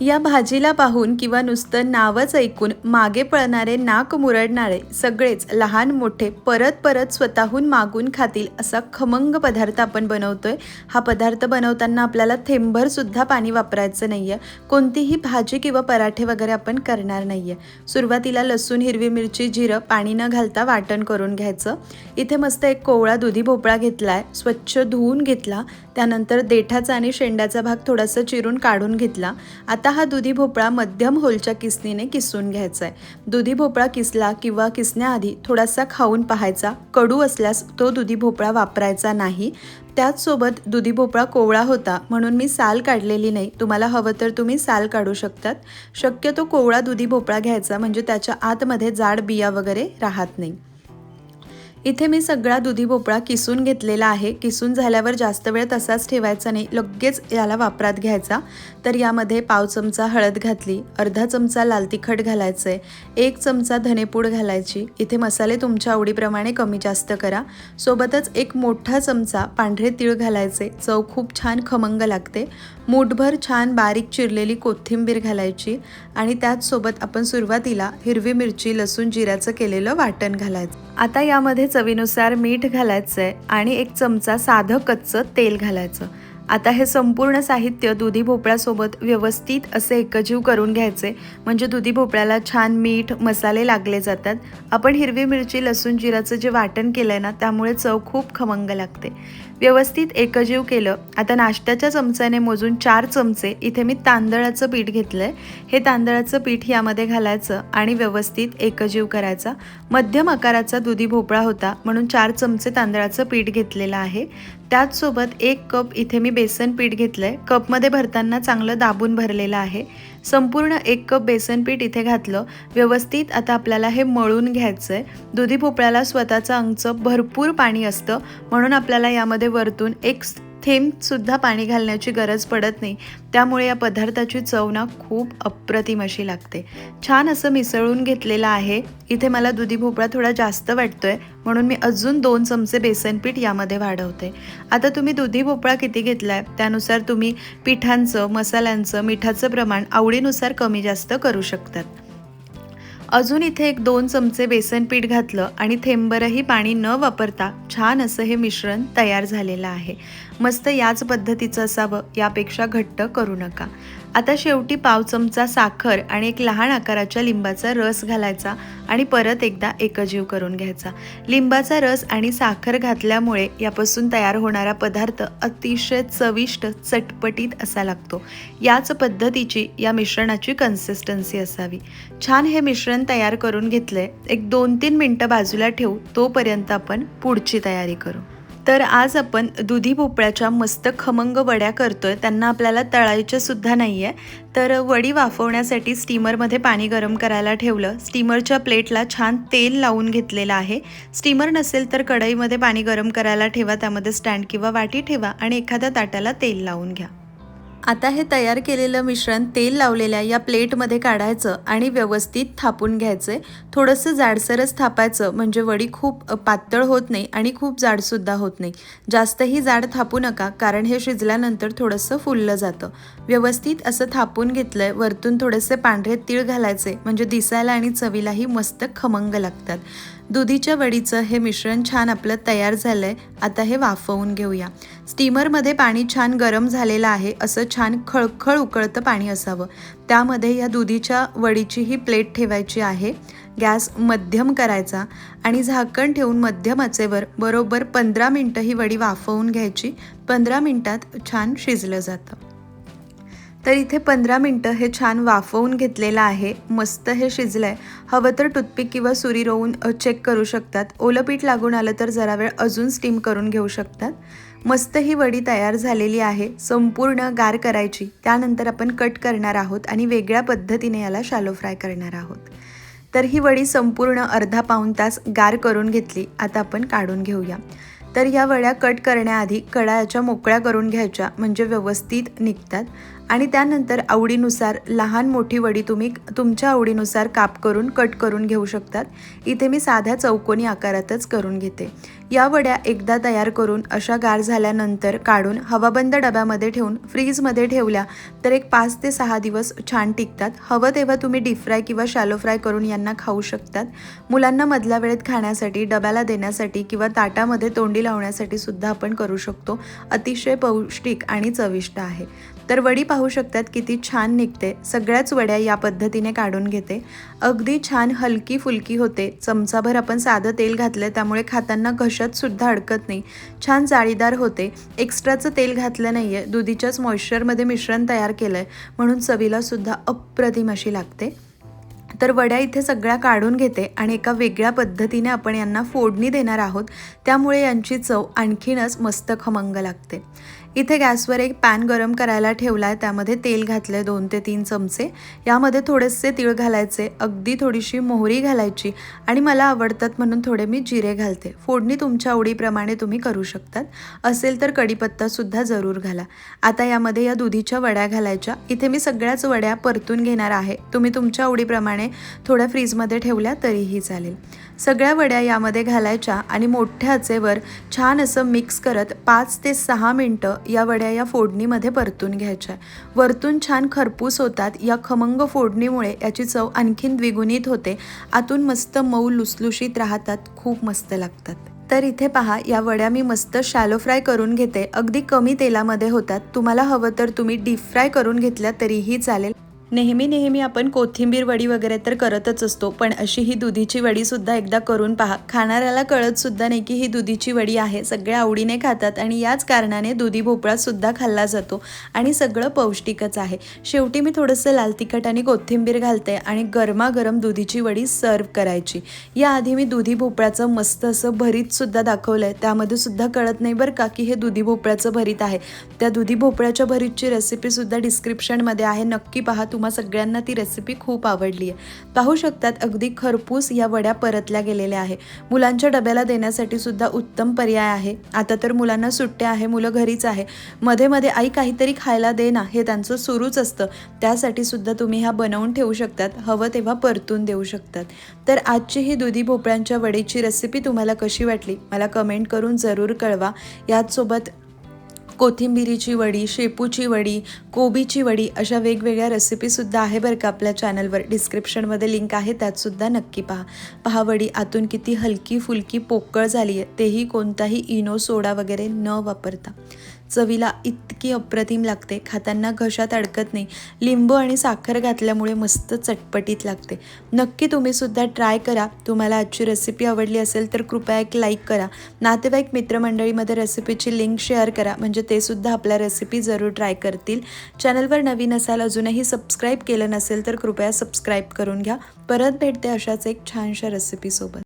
या भाजीला पाहून किंवा नुसतं नावच ऐकून मागे पळणारे नाक मुरडणारे सगळेच लहान मोठे परत परत स्वतःहून मागून खातील असा खमंग पदार्थ आपण बनवतोय. हा पदार्थ बनवताना आपल्याला थेंबभर सुद्धा पाणी वापरायचं नाहीये. कोणतीही भाजी किंवा पराठे वगैरे आपण करणार नाहीये. सुरुवातीला लसूण हिरवी मिरची जिरं पाणी न घालता वाटण करून घ्यायचं. इथे मस्त एक कोवळा दुधी भोपळा घेतलाय. स्वच्छ धुवून घेतला. त्यानंतर देठाचा आणि शेंड्याचा भाग थोडासा चिरून काढून घेतला. आता हा दुधी भोपळा मध्यम होलच्या किसनीने किसून घ्यायचा आहे दुधी भोपळा किसला किंवा किसण्याआधी थोडासा खाऊन पाहायचा. कडू असल्यास तो दुधी भोपळा वापरायचा नाही. त्याचसोबत दुधी भोपळा कोवळा होता म्हणून मी साल काढलेली नाही. तुम्हाला हवं तर तुम्ही साल काढू शकतात. शक्यतो कोवळा दुधी भोपळा घ्यायचा म्हणजे त्याच्या आतमध्ये जाड बिया वगैरे राहत नाही. इथे मी सगळा दुधी भोपळा किसून घेतलेला आहे. किसून झाल्यावर जास्त वेळ तसाच ठेवायचा नाही. लगेच याला वापरात घ्यायचा. तर यामध्ये पाव चमचा हळद घातली अर्धा चमचा लाल तिखट घालायचं आहे एक चमचा धनेपूड घालायची. इथे मसाले तुमच्या आवडीप्रमाणे कमी जास्त करा. सोबतच एक मोठा चमचा पांढरे तीळ घालायचे. चव खूप छान खमंग लागते. मूठभर छान बारीक चिरलेली कोथिंबीर घालायची आणि त्याचसोबत आपण सुरुवातीला हिरवी मिरची लसूण जिऱ्याचं केलेलं वाटण घालायचं. आता यामध्ये चवीनुसार मीठ घालायचं आहे आणि एक चमचा साधं कच्चं तेल घालायचं. आता हे संपूर्ण साहित्य दुधी भोपळ्यासोबत व्यवस्थित असे एकजीव करून घ्यायचे. म्हणजे दुधी भोपळ्याला छान मीठ मसाले लागले जातात. आपण हिरवी मिरची लसूण जिराचं जे वाटण केलं आहे ना त्यामुळे चव खूप खमंग लागते. व्यवस्थित एकजीव केलं. आता नाश्त्याच्या चमच्याने मोजून चार चमचे इथे मी तांदळाचं पीठ घेतलं आहे हे तांदळाचं पीठ यामध्ये घालायचं आणि व्यवस्थित एकजीव करायचा. मध्यम आकाराचा दुधी भोपळा होता म्हणून चार चमचे तांदळाचं पीठ घेतलेलं आहे. त्याचसोबत एक कप इथे मी बेसन पीठ घेतलं आहे कपमध्ये भरताना चांगलं दाबून भरलेलं आहे. संपूर्ण एक कप बेसन पीठ इथे घातलं. व्यवस्थित आता आपल्याला हे मळून घ्यायचं आहे दुधी भोपळ्याला स्वतःचं अंगचं भरपूर पाणी असतं. म्हणून आपल्याला यामध्ये वरतून एक थेंबसुद्धा पाणी घालण्याची गरज पडत नाही. त्यामुळे या पदार्थाची चव ना खूप अप्रतिम अशी लागते. छान असं मिसळून घेतलेलं आहे. इथे मला दुधी भोपळा थोडा जास्त वाटतोय. म्हणून मी अजून दोन चमचे बेसन पीठ यामध्ये वाढवते. आता तुम्ही दुधी भोपळा किती घेतलाय? त्यानुसार तुम्ही पिठांचं मसाल्यांचं मिठाचं प्रमाण आवडीनुसार कमी जास्त करू शकतात. अजून इथे एक दोन चमचे बेसन पीठ घातलं आणि थेंबरही पाणी न वापरता छान असं हे मिश्रण तयार झालेलं आहे. मस्त याच पद्धतीचं असावं यापेक्षा घट्ट करू नका. आता शेवटी पाव चमचा साखर आणि एक लहान आकाराच्या लिंबाचा रस घालायचा आणि परत एकदा एकजीव करून घ्यायचा. लिंबाचा रस आणि साखर घातल्यामुळे यापासून तयार होणारा पदार्थ अतिशय चविष्ट चटपटीत असा लागतो. याच पद्धतीची या मिश्रणाची कन्सिस्टन्सी असावी. छान हे मिश्रण तयार करून घेतलंय. एक दोन तीन मिनटं बाजूला ठेवू तोपर्यंत आपण पुढची तयारी करू. तर आज आपण दुधी भोपळ्याच्या मस्त खमंग वड्या करतोय. त्यांना आपल्याला तळायच्या सुद्धा नाही आहे तर वडी वाफवण्यासाठी स्टीमरमध्ये पाणी गरम करायला ठेवलं. स्टीमरच्या प्लेटला छान तेल लावून घेतलेलं आहे. स्टीमर नसेल तर कढईमध्ये पाणी गरम करायला ठेवा. त्यामध्ये स्टँड किंवा वाटी ठेवा आणि एखाद्या ताटाला तेल लावून घ्या. आता हे तयार केलेलं मिश्रण तेल लावलेल्या या प्लेटमध्ये काढायचं आणि व्यवस्थित थापून घ्यायचं. थोडंसं जाडसरच थापायचं म्हणजे वडी खूप पातळ होत नाही आणि खूप जाडसुद्धा होत नाही. जास्तही जाड थापू नका कारण हे शिजल्यानंतर थोडंसं फुललं जातं. व्यवस्थित असं थापून घेतलं आहे वरतून थोडेसे पांढरे तीळ घालायचे म्हणजे दिसायला आणि चवीलाही मस्त खमंग लागतात. दुधीच्या वडीचं हे मिश्रण छान आपलं तयार झालं आहे आता हे वाफवून घेऊया. स्टीमरमध्ये पाणी छान गरम झालेलं आहे असं छान खळखळ उकळतं पाणी असावं. त्यामध्ये या दुधीच्या वडीची ही प्लेट ठेवायची आहे. गॅस मध्यम करायचा आणि झाकण ठेवून मध्यम आचेवर बरोबर पंधरा मिनटं ही वडी वाफवून घ्यायची. पंधरा मिनटात छान शिजलं जातं. तर इथे पंधरा मिनटं हे छान वाफवून घेतलेलं आहे. मस्त हे शिजलं आहे हवं तर टूथपिक किंवा सुरी रोवून चेक करू शकतात. ओलं पीठ लागून आलं तर जरा वेळ अजून स्टीम करून घेऊ शकतात. मस्त ही वडी तयार झालेली आहे. संपूर्ण गार करायची. त्यानंतर आपण कट करणार आहोत आणि वेगळ्या पद्धतीने याला शालो फ्राय करणार आहोत. तर ही वडी संपूर्ण अर्धा पाऊण तास गार करून घेतली. आता आपण काढून घेऊया. तर या वड्या कट करण्याआधी कडायाच्या मोकळ्या करून घ्यायच्या. म्हणजे व्यवस्थित निघतात. आणि त्यानंतर आवडीनुसार लहान मोठी वडी तुम्ही तुमच्या आवडीनुसार काप करून कट करून घेऊ शकतात. इथे मी साध्या चौकोनी आकारातच करून घेते. या वड्या एकदा तयार करून अशा गार झाल्यानंतर काढून हवाबंद डब्यामध्ये ठेवून फ्रीजमध्ये ठेवल्या तर एक पाच ते सहा दिवस छान टिकतात. हवं तेव्हा तुम्ही डीप फ्राय किंवा शॅलो फ्राय करून यांना खाऊ शकतात. मुलांना मधल्या वेळेत खाण्यासाठी डब्याला देण्यासाठी किंवा ताटामध्ये तोंडी लावण्यासाठी सुद्धा आपण करू शकतो. अतिशय पौष्टिक आणि चविष्ट आहे. तर वडी पाहू शकतात किती छान निघते. सगळ्याच वड्या या पद्धतीने काढून घेते. अगदी छान हलकी फुलकी होते. चमचाभर आपण साधं तेल घातलं त्यामुळे खाताना घशातसुद्धा अडकत नाही. छान जाळीदार होते. एक्स्ट्राचं तेल घातलं नाही आहे दुधीच्याच मॉइश्चरमध्ये मिश्रण तयार केलं आहे म्हणून चवीला सुद्धा अप्रतिम अशी लागते. तर वड्या इथे सगळ्या काढून घेते आणि एका वेगळ्या पद्धतीने आपण यांना फोडणी देणार आहोत. त्यामुळे यांची चव आणखीनच मस्त खमंग लागते. इथे गॅसवर एक पॅन गरम करायला ठेवला आहे त्यामध्ये तेल घातलं आहे दोन ते तीन चमचे. यामध्ये थोडेसे तीळ घालायचे अगदी थोडीशी मोहरी घालायची आणि मला आवडतात म्हणून थोडे मी जिरे घालते. फोडणी तुमच्या आवडीप्रमाणे तुम्ही करू शकतात. असेल तर कढीपत्तासुद्धा जरूर घाला. आता यामध्ये या दुधीच्या वड्या घालायच्या. इथे मी सगळ्याच वड्या परतून घेणार आहे. तुम्ही तुमच्या आवडीप्रमाणे थोड्या फ्रीजमध्ये ठेवल्या तरीही चालेल. सगळ्या वड्या यामध्ये घालायच्या आणि मोठ्या आचेवर छान असं मिक्स करत पाच ते सहा मिनटं या वड्या या फोडणीमध्ये परतून घ्यायच्या. वरतून छान खरपूस होतात. या खमंग फोडणीमुळे याची चव आणखीन द्विगुणित होते. आतून मस्त मऊ लुसलुशीत राहतात. खूप मस्त लागतात. तर इथे पहा या वड्या मी मस्त शॅलो फ्राय करून घेते. अगदी कमी तेलामध्ये होतात. तुम्हाला हवं तर तुम्ही डीप फ्राय करून घेतल्या तरीही चालेल. नेहमी नेहमी आपण कोथिंबीर वडी वगैरे तर करतच असतो पण अशी ही दुधीची वडीसुद्धा एकदा करून पहा. खाणाऱ्याला कळत सुद्धा नाही की ही दुधीची वडी आहे. सगळे आवडीने खातात आणि याच कारणाने दुधी भोपळासुद्धा खाल्ला जातो आणि सगळं पौष्टिकच आहे. शेवटी मी थोडंसं लाल तिखट आणि कोथिंबीर घालते आणि गरमागरम दुधीची वडी सर्व करायची. याआधी मी दुधी भोपळ्याचं मस्त असं भरीतसुद्धा दाखवलं आहे त्यामध्ये सुद्धा कळत नाही बरं का की हे दुधी भोपळ्याचं भरीत आहे. त्या दुधी भोपळ्याच्या भरीतची रेसिपीसुद्धा डिस्क्रिप्शनमध्ये आहे. नक्की पहा तुम्हा सगळ्यांना ती रेसिपी खूप आवडली आहे. पाहू शकतात अगदी खरपूस या वड्या परतल्या गेलेल्या आहे मुलांच्या डब्याला देण्यासाठी सुद्धा उत्तम पर्याय आहे. आता तर मुलांना सुट्ट्या आहे मुलं घरीच आहे. मध्ये मध्ये आई काहीतरी खायला दे ना हे त्यांचं सुरूच असतं. त्यासाठी सुद्धा तुम्ही ह्या बनवून ठेवू शकतात हवं तेव्हा परतून देऊ शकतात. तर आजची ही दुधी भोपळ्यांच्या वडीची रेसिपी तुम्हाला कशी वाटली? मला कमेंट करून जरूर कळवा. याचसोबत कोथिंबिरीची वडी शेपूची वडी कोबीची वडी अशा वेगवेगळ्या रेसिपीसुद्धा आहे बरं का आपल्या चॅनलवर डिस्क्रिप्शनमध्ये लिंक आहे त्यातसुद्धा नक्की पहा. पहा वडी आतून किती हलकी फुलकी पोकळ झाली आहे तेही कोणताही इनो सोडा वगैरे न वापरता. चवीला इतकी अप्रतिम लागते. खाताना घशात अडकत नाही. लिंबू आणि साखर घातल्यामुळे मस्त चटपटीत लागते. नक्की तुम्ही सुद्धा ट्राय करा. तुम्हाला आजची रेसिपी आवडली असेल तर कृपया एक लाईक करा. नातेवाईक मित्रमंडळीमध्ये रेसिपीची लिंक शेअर करा. म्हणजे ते सुद्धा आपल्या रेसिपी जरूर ट्राय करतील. चॅनलवर नवीन असाल अजूनही सबस्क्राईब केलं नसेल तर कृपया सबस्क्राईब करून घ्या. परत भेटते अशाच एक छानशा रेसिपीसोबत